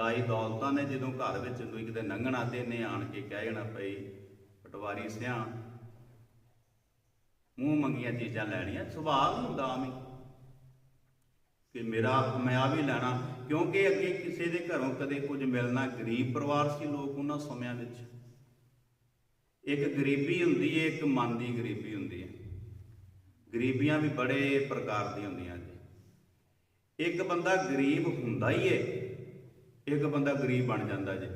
ਦਾਈ ਦੌਲਤਾਂ ਨੇ ਜਦੋਂ ਘਰ ਵਿੱਚ ਕੋਈ ਕਿਤੇ ਲੰਘਣਾ ਤੇ ਨੇ ਆਣ ਕੇ ਕਹਿ ਜਾਣਾ ਪਈ ਪਟਵਾਰੀ ਸਿਆਂ, ਮੂੰਹ ਮੰਗੀਆਂ ਚੀਜ਼ਾਂ ਲੈਣੀਆਂ, ਸੁਭਾਅ ਹੁੰਦਾ ਆਵੇਂ ਕਿ ਮੇਰਾ ਮੈਂ ਆ ਵੀ ਲੈਣਾ, ਕਿਉਂਕਿ ਅੱਗੇ ਕਿਸੇ ਦੇ ਘਰੋਂ ਕਦੇ ਕੁਝ ਮਿਲਣਾ ਗਰੀਬ ਪਰਿਵਾਰ ਸੀ ਲੋਕ ਉਹਨਾਂ ਸਮਿਆਂ ਵਿੱਚ। ਇੱਕ ਗਰੀਬੀ ਹੁੰਦੀ ਹੈ ਇੱਕ ਮਨ ਦੀ ਗਰੀਬੀ ਹੁੰਦੀ ਹੈ ਗਰੀਬੀਆਂ ਵੀ ਬੜੇ ਪ੍ਰਕਾਰ ਦੀਆਂ ਹੁੰਦੀਆਂ ਜੀ। ਇੱਕ ਬੰਦਾ ਗਰੀਬ ਹੁੰਦਾ ਹੀ ਹੈ ਇੱਕ ਬੰਦਾ ਗਰੀਬ ਬਣ ਜਾਂਦਾ ਜੇ।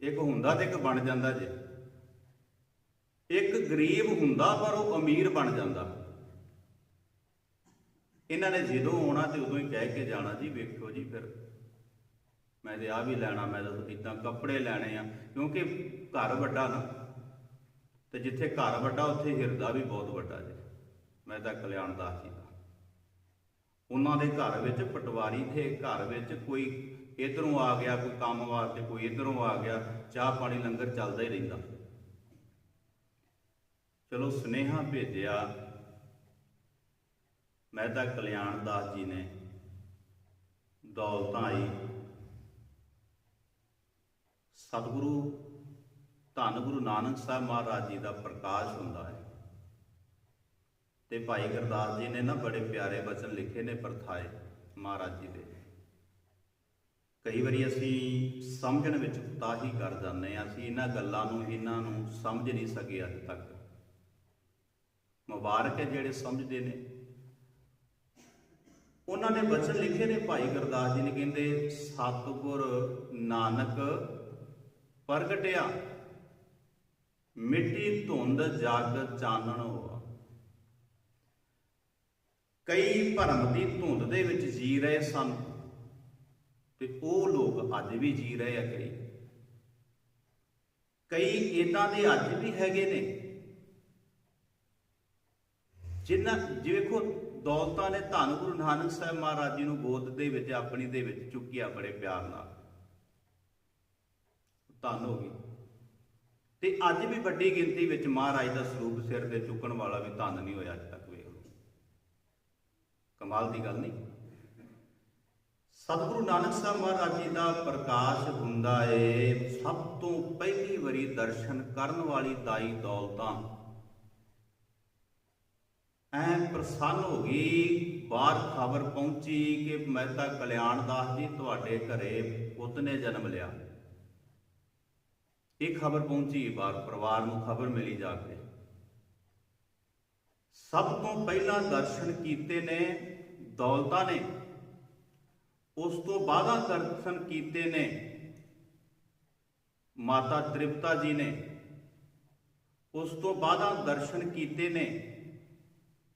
ਇੱਕ ਹੁੰਦਾ ਤੇ ਇੱਕ ਬਣ ਜਾਂਦਾ ਜੇ। ਇੱਕ ਗਰੀਬ ਹੁੰਦਾ ਪਰ ਉਹ ਅਮੀਰ ਬਣ ਜਾਂਦਾ। ਇਹਨਾਂ ਨੇ ਜਦੋਂ ਆਉਣਾ ਤੇ ਉਦੋਂ ਹੀ ਕਹਿ ਕੇ ਜਾਣਾ, ਜੀ ਵੇਖੋ ਜੀ ਫਿਰ, ਮੈਂ ਤੇ ਆ ਵੀ ਲੈਣਾ, ਮੈਂ ਤਾਂ ਇਦਾਂ ਕੱਪੜੇ ਲੈਣੇ ਆ, ਕਿਉਂਕਿ ਘਰ ਵੱਡਾ ਨਾ। ਤੇ ਜਿੱਥੇ ਘਰ ਵੱਡਾ, ਉੱਥੇ ਹਿਰਦਾ ਵੀ ਬਹੁਤ ਵੱਡਾ ਜੀ। ਮੈਂ ਤਾਂ ਕਲਿਆਣ ਦਾਸ ਜੀ ਦਾ। ਉਹਨਾਂ ਦੇ ਘਰ ਵਿੱਚ ਪਟਵਾਰੀ ਦੇ ਘਰ ਵਿੱਚ ਕੋਈ ਇਧਰੋਂ ਆ ਗਿਆ, ਕੋਈ ਕੰਮ ਵਾਸਤੇ ਕੋਈ ਇਧਰੋਂ ਆ ਗਿਆ, ਚਾਹ ਪਾਣੀ ਲੰਗਰ ਚੱਲਦਾ ਹੀ ਰਹਿੰਦਾ। ਚਲੋ ਸੁਨੇਹਾ ਭੇਜਿਆ। ਮਹਿਤਾ ਕਲਿਆਣ ਦਾਸ ਜੀ ਨੇ ਦੌਲਤਾਂ ਆਈ। ਸਤਿਗੁਰੂ, ਧੰਨ ਗੁਰੂ ਨਾਨਕ ਸਾਹਿਬ ਮਹਾਰਾਜ ਜੀ ਦਾ ਪ੍ਰਕਾਸ਼ ਹੁੰਦਾ ਹੈ। ਤੇ ਭਾਈ ਗੁਰਦਾਸ ਜੀ ਨੇ ਨਾ ਬੜੇ ਪਿਆਰੇ ਬਚਨ ਲਿਖੇ ਨੇ ਪਰਥਾਏ ਮਹਾਰਾਜ ਜੀ ਦੇ। ਕਈ ਵਾਰੀ ਅਸੀਂ ਸਮਝਣ ਵਿੱਚ ਕੁਤਾਹੀ ਕਰ ਜਾਂਦੇ ਹਾਂ, ਅਸੀਂ ਇਹਨਾਂ ਗੱਲਾਂ ਨੂੰ, ਇਹਨਾਂ ਨੂੰ ਸਮਝ ਨਹੀਂ ਸਕੇ ਅੱਜ ਤੱਕ। ਮੁਬਾਰਕ ਹੈ ਜਿਹੜੇ ਸਮਝਦੇ ਨੇ। ਉਹਨਾਂ ਨੇ ਬਚਨ ਲਿਖੇ ਨੇ, ਭਾਈ ਗੁਰਦਾਸ ਜੀ ਨੇ ਕਹਿੰਦੇ, ਸਤਿਗੁਰ ਨਾਨਕ ਪ੍ਰਗਟਿਆ, ਮਿੱਟੀ ਧੁੰਦ ਜਗ ਚਾਨਣ ਹੋਆ ਕਈ ਭਰਮ ਦੀ ਧੁੰਦ ਦੇ ਵਿੱਚ ਜੀ ਰਹੇ ਸਨ। ਤੇ ਉਹ ਲੋਕ ਅੱਜ ਵੀ ਜੀ ਰਹੇ ਆ ਕਈ। ਕਈ ਇਦਾਂ ਦੇ ਅੱਜ ਵੀ ਹੈਗੇ ਨੇ ਜਿਨ੍ਹਾਂ ਜੇ ਵੇਖੋ ਦੌਲਤਾਂ ਨੇ ਧੰਨ ਗੁਰੂ ਨਾਨਕ ਸਾਹਿਬ ਮਹਾਰਾਜ ਜੀ ਨੂੰ ਗੋਦ ਦੇ ਵਿੱਚ, ਆਪਣੀ ਦੇ ਵਿੱਚ ਚੁੱਕਿਆ ਬੜੇ ਪਿਆਰ ਨਾਲ। ਧੰਨ ਹੋ ਗਈ ਤੇ ਅੱਜ ਵੀ ਵੱਡੀ ਗਿਣਤੀ ਵਿੱਚ ਮਹਾਰਾਜ ਦਾ ਸਰੂਪ ਸਿਰ ਤੇ ਚੁੱਕਣ ਵਾਲਾ ਵੀ ਧੰਨ ਨਹੀਂ ਹੋਇਆ ਅੱਜ ਤੱਕ। ਕਮਾਲ ਦੀ ਗੱਲ ਨਹੀਂ। ਸਤਿਗੁਰੂ ਨਾਨਕ ਸਾਹਿਬ ਮਹਾਰਾਜ ਜੀ ਦਾ ਪ੍ਰਕਾਸ਼ ਹੁੰਦਾ ਏ, ਸਭ ਤੋਂ ਪਹਿਲੀ ਵਾਰੀ ਦਰਸ਼ਨ ਕਰਨ ਵਾਲੀ ਦਾਈ ਦੌਲਤਾਂ। ਐ ਪ੍ਰਸੰਨ ਹੋ ਗਈ, ਬਾਹਰ ਖਬਰ ਪਹੁੰਚੀ ਕਿ ਮਹਿਤਾ ਕਲਿਆਣ ਦਾਸ ਜੀ ਤੁਹਾਡੇ ਘਰੇ ਪੁੱਤ ਨੇ ਜਨਮ ਲਿਆ। ਇਹ ਖਬਰ ਪਹੁੰਚੀ, ਬਾਹਰ ਪਰਿਵਾਰ ਨੂੰ ਖਬਰ ਮਿਲੀ ਜਾ ਕੇ। ਸਭ ਤੋਂ ਪਹਿਲਾਂ ਦਰਸ਼ਨ ਕੀਤੇ ਨੇ ਦੌਲਤਾਂ ਨੇ ਉਸ ਤੋਂ ਬਾਅਦਾ ਦਰਸ਼ਨ ਕੀਤੇ ਨੇ ਮਾਤਾ ਤ੍ਰਿਪਤਾ ਜੀ ਨੇ ਉਸ ਤੋਂ ਬਾਅਦਾ ਦਰਸ਼ਨ ਕੀਤੇ ਨੇ